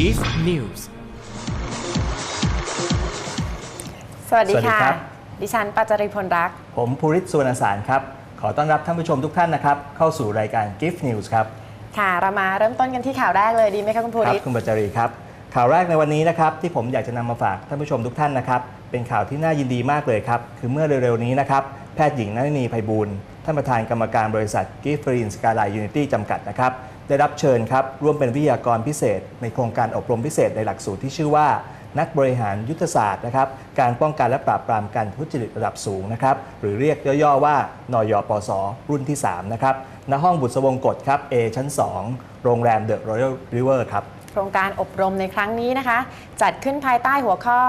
Gift News สวัสดีสวัสดีค่ะครับดิฉันปัจจริพลรัก ผมภูริศสุวรรณสารครับ ขอต้อนรับท่านผู้ชมทุกท่านนะครับ เข้าสู่รายการ Gift News ครับ ค่ะ เรามาเริ่มต้นกันที่ข่าวแรกเลยดีไหมคะคุณภูครัริศคุณบัจจารีครับ ข่าวแรกในวันนี้นะครับที่ผมอยากจะนำมาฝากท่านผู้ชมทุกท่านนะครับ เป็นข่าวที่น่ายินดีมากเลยครับ คือเมื่อเร็วๆนี้นะครับ แพทย์หญิงนันนีไพบูลย์ท่านประธานกรรมการบริษัท Gift f r e e n Skyline Unity จำกัดนะครับ ได้รับเชิญครับ ร่วมเป็นวิทยากรพิเศษ ในโครงการอบรมพิเศษในหลักสูตรที่ชื่อว่า นักบริหารยุทธศาสตร์นะครับการป้องกันและปราบปรามการทุจริตระดับสูงนะครับหรือเรียกย่อๆว่านยปสรุ่นที่ 3 นะครับณห้องบุษบงกฎครับ A ชั้น 2 โรงแรมเดอะรอยัลริเวอร์ครับโครงการอบรมในครั้งนี้นะคะ จัดขึ้นภายใต้หัวข้อ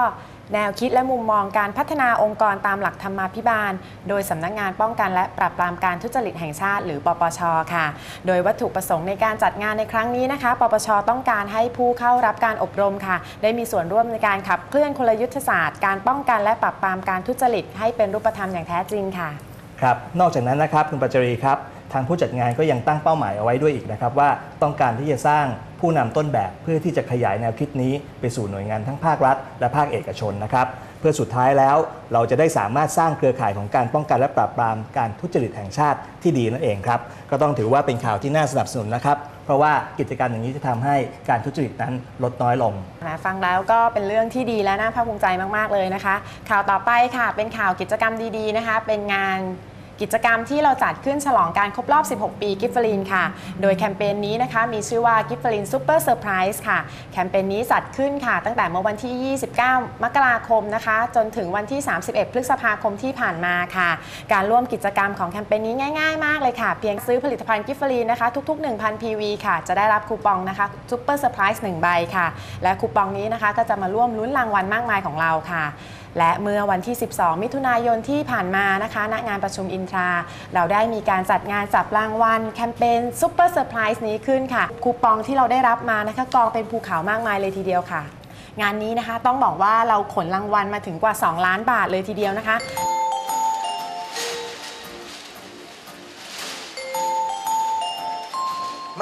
แนวคิดและมุมมองการพัฒนาองค์กรตามหลักธรรมาภิบาล โดยสำนักงานป้องกันและปราบปรามการทุจริตแห่งชาติ หรือปปชค่ะ โดยวัตถุประสงค์ในการจัดงานในครั้งนี้นะคะ ปปชต้องการให้ผู้เข้ารับการอบรมค่ะ ได้มีส่วนร่วมในการขับเคลื่อนกลยุทธศาสตร์การป้องกันและปราบปรามการทุจริตให้เป็นรูปธรรมอย่างแท้จริงค่ะครับนอกจากนั้นนะครับคุณปัจจรีครับทางผู้จัดงานก็ยังตั้งเป้าหมายเอาไว้ด้วยอีกนะครับว่าต้องการที่จะสร้าง ผู้นำต้นแบบเพื่อที่จะขยายแนวคิดนี้ไปสู่หน่วยงานทั้งภาครัฐ และภาคเอกชนนะครับ เพื่อสุดท้ายแล้วเราจะได้สามารถสร้างเครือข่ายของการป้องกันและปราบปรามการทุจริตแห่งชาติที่ดีนั่นเองครับก็ต้องถือว่าเป็นข่าวที่น่าสนับสนุนนะครับเพราะว่ากิจกรรมอย่างนี้จะทำให้การทุจริตนั้นลดน้อยลงฟังแล้วก็เป็นเรื่องที่ดีและน่าภาคภูมิใจมากๆเลยนะคะ ข่าวต่อไปค่ะ เป็นข่าวกิจกรรมดีๆนะคะ เป็นงาน กิจกรรมที่เราจัดขึ้นฉลองการครบรอบ 16 ปีกิฟฟลินค่ะ โดยแคมเปญนี้นะคะมีชื่อว่ากิฟฟลินซูเปอร์เซอร์ไพรส์ค่ะ แคมเปญนี้จัดขึ้นค่ะ ตั้งแต่เมื่อวันที่ 29 มกราคมนะคะ จนถึงวันที่ 31 พฤษภาคมที่ผ่านมาค่ะ การร่วมกิจกรรมของแคมเปญนี้ง่าย ๆ มากเลยค่ะ เพียงซื้อผลิตภัณฑ์กิฟฟลินนะคะ ทุก ๆ 1,000 PV ค่ะ จะได้รับคูปองนะคะซูเปอร์เซอร์ไพรส์1ใบค่ะ และคูปองนี้นะคะก็จะมาร่วมลุ้นรางวัลมากมายของเราค่ะ และเมื่อวันที่ 12 มิถุนายนที่ผ่านมานะคะณงานประชุมอินทรา เราได้มีการจัดงานจับรางวัลแคมเปญซูเปอร์เซอร์ไพรส์นี้ขึ้นค่ะ คูปองที่เราได้รับมานะคะกองเป็นภูเขามากมายเลยทีเดียวค่ะ งานนี้นะคะต้องบอกว่าเราขนรางวัลมาถึงกว่า 2 ล้านบาทเลยทีเดียวนะคะ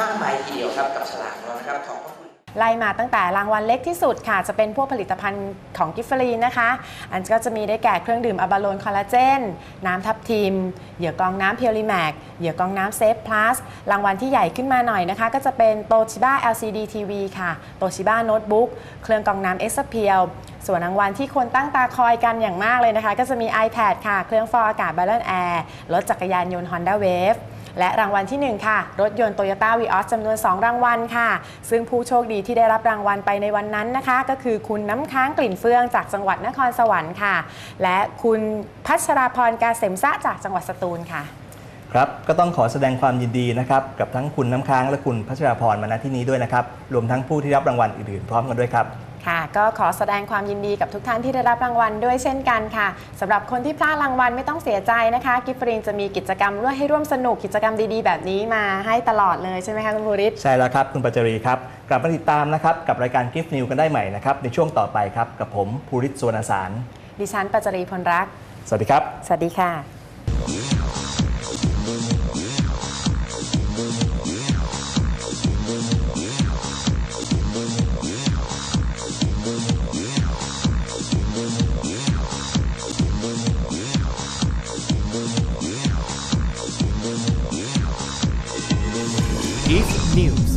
มากมายทีเดียวครับกับฉลากเรานะครับขอบพระคุณ ไล่มาตั้งแต่รางวัลเล็กที่สุดค่ะ จะเป็นพวกผลิตภัณฑ์ของกิฟฟรีนะคะ อันก็จะมีได้แก่เครื่องดื่มอะบาโลนคอลลาเจน น้ำทับทิม เหยื่อกองน้ำเพียวรีแมกเหยื่อกองน้ำเซฟพลัสรางวัลที่ใหญ่ขึ้นมาหน่อยนะคะ ก็จะเป็นโตชิบ้า LCD TV ค่ะโตชิบ้าโน้ตบุ๊กเครื่องกองน้ำเอ็กซ์เพียวส่วนรางวัลที่คนตั้งตาคอยกันอย่างมากเลยนะคะ ก็จะมี iPad ค่ะ เครื่องฟอกอากาศ Balance Air รถจักรยานยนต์ Honda Wave และรางวัลที่ 1 ค่ะ รถยนต์ Toyota v ีออสจำนวน 2 รางวัลค่ะ ซึ่งผู้โชคดีที่ได้รับรางวัลไปในวันนั้นนะคะ ก็คือคุณน้ำค้างกลิ่นเฟืองจากจังหวัดนครสวรรค์ค่ะ และคุณพัชราพรกาเสมซะจากจังหวัดสตูลค่ะ ครับก็ต้องขอแสดงความยินดีนะครับกับทั้งคุณน้ำค้างและคุณพัชราพรมาณที่นี้ด้วยนะครับรวมทั้งผู้ที่รับรางวัลอื่นๆพร้อมกันด้วยครับ ค่ะก็ขอแสดงความยินดีกับทุกท่านที่ได้รับรางวัลด้วยเช่นกันค่ะสำหรับคนที่พลาดรางวัลไม่ต้องเสียใจนะคะ กิฟฟรินจะมีกิจกรรมร่วมให้ร่วมสนุกกิจกรรมดีๆ แบบนี้มาให้ตลอดเลยใช่ไหมคะคุณภูริศใช่แล้วครับคุณปัจจรีครับ กลับมาติดตามนะครับกับรายการ Gift New กันได้ใหม่นะครับในช่วงต่อไปครับกับผมภูริศสวนสาร ดิฉันปัจจรีพลรัก สวัสดีครับ สวัสดีค่ะ Gift News